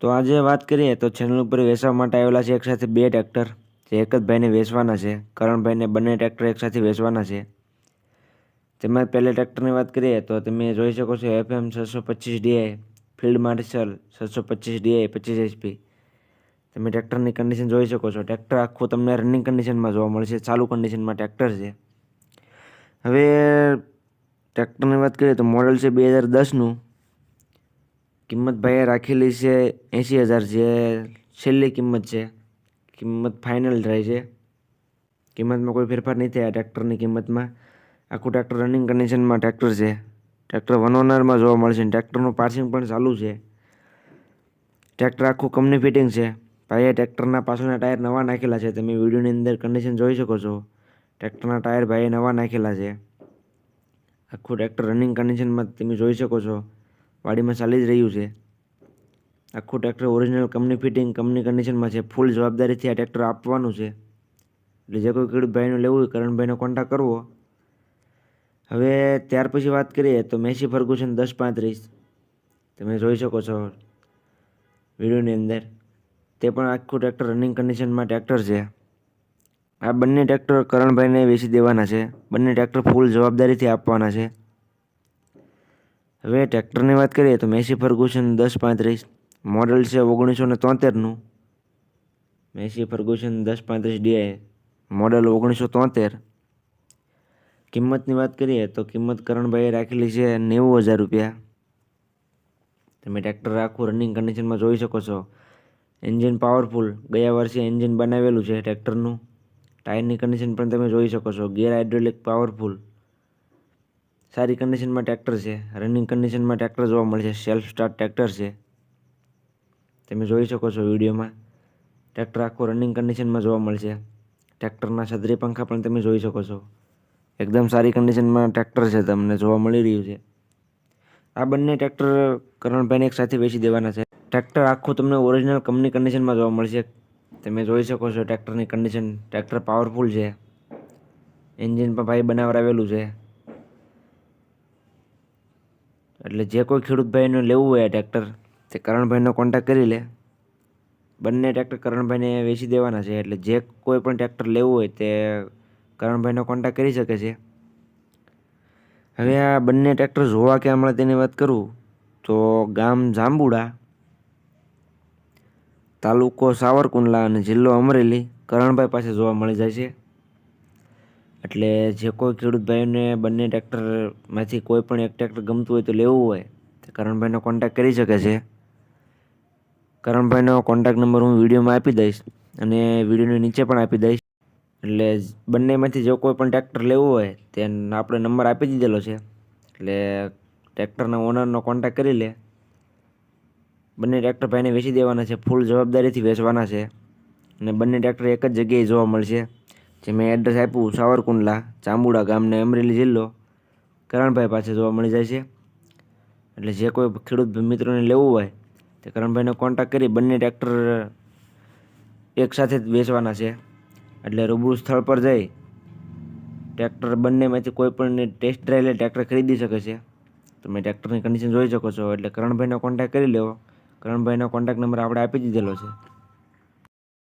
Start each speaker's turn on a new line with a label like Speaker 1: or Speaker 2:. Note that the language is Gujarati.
Speaker 1: તો આજે વાત કરીએ તો ચેનલ ઉપર વેચવા માટે આવેલા છે એકસાથે બે ટ્રેક્ટર જે એક જ ભાઈને વેચવાના છે. કરણભાઈને બંને ટ્રેક્ટર એકસાથે વેચવાના છે. તેમાં પહેલા ટ્રેક્ટરની વાત કરીએ તો તમે જોઈ શકો છો એફએમ છસો પચીસ ડીઆઈ ફિલ્ડ માર્શલ છસો પચીસ ડીઆઈ પચીસ એચપી તમે ટ્રેક્ટરની કન્ડિશન જોઈ શકો છો. ટ્રેક્ટર આખું તમને રનિંગ કન્ડિશનમાં જોવા મળશે. ચાલુ કન્ડિશનમાં ટ્રેક્ટર છે. હવે ટ્રેક્ટરની વાત કરીએ તો મોડલ છે બે હજાર દસનું. કિંમત ભાઈએ રાખેલી છે એંસી હજાર જે છેલ્લી કિંમત છે. કિંમત ફાઇનલ રહે છે. કિંમતમાં કોઈ ફેરફાર નહીં થયા ટ્રેક્ટરની કિંમતમાં. આખું ટ્રેક્ટર રનિંગ કન્ડિશનમાં ટ્રેક્ટર છે. ટ્રેક્ટર વન ઓનરમાં જોવા મળશે ટ્રેક્ટરનું પાર્સિંગ પણ ચાલુ છે. ટ્રેક્ટર આખું કંપની ફિટિંગ છે. ભાઈએ ટ્રેક્ટરના પાછળના ટાયર નવા નાખેલા છે. તમે વિડીયોની અંદર કન્ડિશન જોઈ શકો છો. ટ્રેક્ટરના ટાયર ભાઈએ નવા નાખેલા છે. આખું ટ્રેક્ટર રનિંગ કન્ડિશનમાં તમે જોઈ શકો છો. વાડીમાં ચાલી જ રહ્યું છે. આખું tractor original company fitting company કન્ડિશનમાં છે. ફૂલ જવાબદારીથી આ ટ્રેક્ટર આપવાનું છે. એટલે જે કોઈ ખેડૂત ભાઈનું લેવું હોય, કરણભાઈનો કોન્ટેક્ટ કરવો. હવે ત્યાર પછી વાત કરીએ તો મેસી ફર્ગુસન દસ પાંત્રીસ. તમે જોઈ શકો છો વિડીયોની અંદર. તે પણ આખું ટ્રેક્ટર રનિંગ કન્ડિશનમાં ટ્રેક્ટર છે. આ બંને ટ્રેક્ટર કરણભાઈને વેચી દેવાના છે. બંને ટ્રેક્ટર ફૂલ જવાબદારીથી આપવાના છે. હવે ટ્રેક્ટરની વાત કરીએ તો મેસી ફર્ગુસન દસ પાંત્રીસ, મોડલ છે ઓગણીસો ને તોતેરનું. મેસી ફર્ગુસન દસ પાંત્રીસ ડીઆઈ મોડલ ઓગણીસો તોતેર. કિંમતની વાત કરીએ તો કિંમત કરણભાઈએ રાખેલી છે નેવું હજાર રૂપિયા. તમે ટ્રેક્ટર આખું રનિંગ કન્ડિશનમાં જોઈ શકો છો. એન્જિન પાવરફુલ ગયા વર્ષે એન્જિન બનાવેલું છે ટ્રેક્ટરનું. ટાયરની કન્ડિશન પણ તમે જોઈ શકો છો. ગેર હાઇડ્રોલિક પાવરફુલ સારી કન્ડિશનમાં ટ્રેક્ટર છે. રનિંગ કન્ડિશનમાં ટ્રેક્ટર જોવા મળશે સેલ્ફ સ્ટાર્ટ ટ્રેક્ટર છે. તમે જોઈ શકો છો વિડીયોમાં ટ્રેક્ટર આખું રનિંગ કન્ડિશનમાં જોવા મળશે ટ્રેક્ટરના છત્રી પંખા પણ તમે જોઈ શકો છો. એકદમ સારી કન્ડિશનમાં ટ્રેક્ટર છે તમને જોવા મળી રહ્યું છે. આ બંને ટ્રેક્ટર કરણભાઈને એક સાથે વેચી દેવાના છે. ટ્રેક્ટર આખું તમને ઓરિજિનલ કંપની કન્ડિશનમાં જોવા મળશે. તમે જોઈ શકો છો ટ્રેક્ટરની કન્ડિશન ટ્રેક્ટર પાવરફુલ છે. એન્જિન પણ ભાઈ બનાવરાવેલું છે. એટલે જે કોઈ ખેડૂત ભાઈને લેવું હોય આ ટ્રેક્ટર, તે કરણભાઈનો કોન્ટેક્ટ કરી લે. બંને ટ્રેક્ટર કરણભાઈને વેચી દેવાના છે, એટલે જે કોઈ પણ ટ્રેક્ટર લેવું હોય તે કરણભાઈનો કોન્ટેક કરી શકે છે. હવે આ બંને ટ્રેક્ટર જોવા કે હમણાં તેની વાત કરું, તો ગામ જાંબુડા, તાલુકો સાવરકુંડલા અને જિલ્લો અમરેલી કરણભાઈ પાસે જોવા મળી જાય છે. એટલે જે કોઈ ખેડૂત ભાઈને બંને ટ્રેક્ટરમાંથી કોઈ પણ એક ટ્રેક્ટર ગમતું હોય તો લેવું હોય, તો કરણભાઈનો કોન્ટેક્ટ કરી શકે છે. કરણભાઈનો કોન્ટેક્ટ નંબર હું વિડીયોમાં આપી દઈશ અને વિડીયોની નીચે પણ આપી દઈશ. એટલે બંનેમાંથી જો કોઈ પણ ટ્રેક્ટર લેવું હોય તે આપણે નંબર આપી દીધેલો છે. એટલે ટ્રેક્ટરના ઓનરનો કોન્ટેક્ટ કરી લે. બંને ટ્રેક્ટર ભાઈને વેચી દેવાના છે, ફૂલ જવાબદારીથી વેચવાના છે. અને બંને ટ્રેક્ટર એક જ જગ્યાએ જોવા મળશે. જે મેં એડ્રેસ આપ્યું સાવરકુંડલા, ચામુડા ગામને અમરેલી જિલ્લો. કરણભાઈ પાસે જોવા મળી જાય છે. એટલે જે કોઈ ખેડૂત મિત્રોને લેવું હોય, તે કરણભાઈનો કોન્ટેક્ટ કરી બંને ટ્રેક્ટર એકસાથે જ વેચવાના છે. એટલે રૂબરૂ સ્થળ પર જઈ ટ્રેક્ટર બંનેમાંથી કોઈ પણ ટેસ્ટ ડ્રાઈવ લે ટ્રેક્ટર ખરીદી શકે છે. તમે ટ્રેક્ટરની કન્ડિશન જોઈ શકો છો. એટલે કરણભાઈનો કોન્ટેક્ટ કરી લેવો. કરણભાઈનો કોન્ટેક્ટ નંબર આપણે આપી દીધેલો છે.